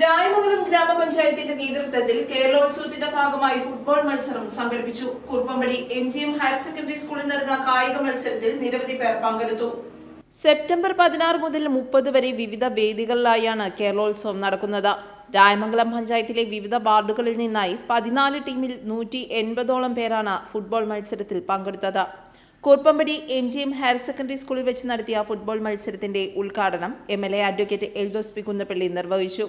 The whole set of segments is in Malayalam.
രായമംഗലം ഗ്രാമപഞ്ചായത്തിന്റെ നേതൃത്വത്തിൽ കേരളോത്സവത്തിന്റെ ഭാഗമായി ഫുട്ബോൾ മത്സരം സംഘടിപ്പിച്ചു. Kuruppampady M G M higher secondary സ്കൂളിൽ നടന്ന കായിക മത്സരത്തിൽ നിരവധി പേർ പങ്കെടുത്തു. സെപ്റ്റംബർ പതിനാറ് മുതൽ മുപ്പത് വരെ വിവിധ വേദികളിലായാണ് കേരളോത്സവം നടക്കുന്നത്. രായമംഗലം പഞ്ചായത്തിലെ വിവിധ വാർഡുകളിൽ നിന്നായി പതിനാല് ടീമിൽ നൂറ്റി എൺപതോളം പേരാണ് ഫുട്ബോൾ മത്സരത്തിൽ പങ്കെടുത്തത്. Kuruppampady M G M higher secondary സ്കൂളിൽ വെച്ച് നടത്തിയ ഫുട്ബോൾ മത്സരത്തിന്റെ ഉദ്ഘാടനം M L A advocate Eldhose P Kunnappilly നിർവഹിച്ചു.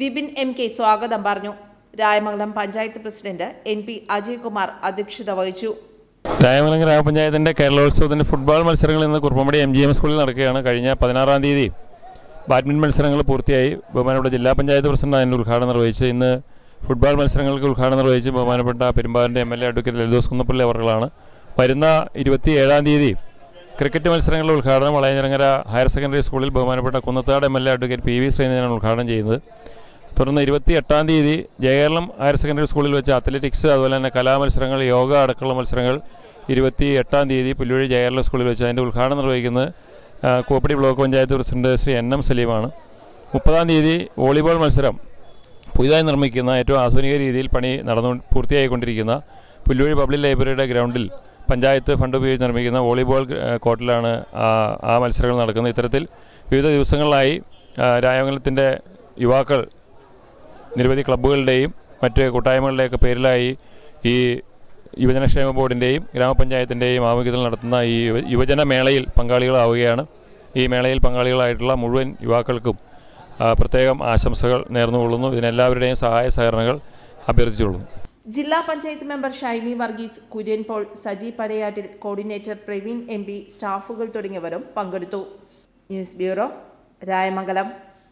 വിപിൻ എം കെ സ്വാഗതം പറഞ്ഞു. Rayamangalam panchayat president N P Ajaykumar അധ്യക്ഷത വഹിച്ചു. രായമംഗലം ഗ്രാമപഞ്ചായത്തിന്റെ കേരളോത്സവത്തിന്റെ ഫുട്ബോൾ മത്സരങ്ങൾ ഇന്ന് കുറുപ്പമ്പടി എം ജി എം സ്കൂളിൽ നടക്കുകയാണ് കഴിഞ്ഞ പതിനാറാം തീയതി. ബാഡ്മിന്റൺ മത്സരങ്ങൾ പൂർത്തിയായി. ബഹുമാനപ്പെട്ട ജില്ലാ പഞ്ചായത്ത് പ്രസിഡന്റ് അതിന്റെ ഉദ്ഘാടനം നിർവഹിച്ചു. ഇന്ന് ഫുട്ബോൾ മത്സരങ്ങൾക്ക് ഉദ്ഘാടനം നിർവഹിച്ച് ബഹുമാനപ്പെട്ട പെരുമ്പാറിന്റെ എം എൽ എ അഡ്വക്കേറ്റ് ലലിതോസ് കുന്നപ്പള്ളി അവർകളാണ്. വരുന്ന ഇരുപത്തി ഏഴാം തീയതി ക്രിക്കറ്റ് മത്സരങ്ങളുടെ ഉദ്ഘാടനം വളയഞ്ഞിറങ്ങര ഹയർ സെക്കൻഡറി സ്കൂളിൽ ബഹുമാനപ്പെട്ട Kunnathunad M L A advocate P V ശ്രീനിധനാണ് ഉദ്ഘാടനം ചെയ്യുന്നത്. തുടർന്ന് ഇരുപത്തി എട്ടാം തീയതി ജയകേരളം ഹയർ സെക്കൻഡറി സ്കൂളിൽ വെച്ച് അത്ലറ്റിക്സ് അതുപോലെ തന്നെ കലാമത്സരങ്ങൾ യോഗ അടക്കമുള്ള മത്സരങ്ങൾ ഇരുപത്തി എട്ടാം തീയതി പുല്ലുവഴി ജയകേരള സ്കൂളിൽ വെച്ച് അതിന്റെ ഉദ്ഘാടനം നിർവഹിക്കുന്നത് കോപ്പടി block panchayat president Shri N M സലീമാണ്. മുപ്പതാം തീയതി വോളിബോൾ മത്സരം പുതിയതായി നിർമ്മിക്കുന്ന ഏറ്റവും ആധുനിക രീതിയിൽ പണി നടന്നു പൂർത്തിയായിക്കൊണ്ടിരിക്കുന്ന പുല്ലുവഴി പബ്ലിക് ലൈബ്രറിയുടെ ഗ്രൗണ്ടിൽ പഞ്ചായത്ത് ഫണ്ട് ഉപയോഗിച്ച് നിർമ്മിക്കുന്ന വോളിബോൾ കോർട്ടിലാണ് ആ മത്സരങ്ങൾ നടക്കുന്നത്. ഇത്തരത്തിൽ വിവിധ ദിവസങ്ങളിലായി രായമംഗലത്തിന്റെ യുവാക്കൾ നിരവധി ക്ലബ്ബുകളുടെയും മറ്റ് കൂട്ടായ്മകളുടെയൊക്കെ പേരിലായി ഈ യുവജനക്ഷേമ ബോർഡിന്റെയും ഗ്രാമപഞ്ചായത്തിന്റെയും ആഭിമുഖ്യത്തിൽ നടത്തുന്ന ഈ യുവജന മേളയിൽ പങ്കാളികളാവുകയാണ്. ഈ മേളയിൽ പങ്കാളികളായിട്ടുള്ള മുഴുവൻ യുവാക്കൾക്കും പ്രത്യേകം ആശംസകൾ നേർന്നുകൊള്ളുന്നു. ഇതിനെല്ലാവരുടെയും സഹായ സഹകരണങ്ങൾ അഭ്യർത്ഥിച്ചുകൊള്ളുന്നു. ജില്ലാ panchayat member Shaimi Varghese Kurian Paul Saji Parayattil coordinator Praveen M സ്റ്റാഫുകൾ തുടങ്ങിയവരും പങ്കെടുത്തു. News bureau Rayamangalam.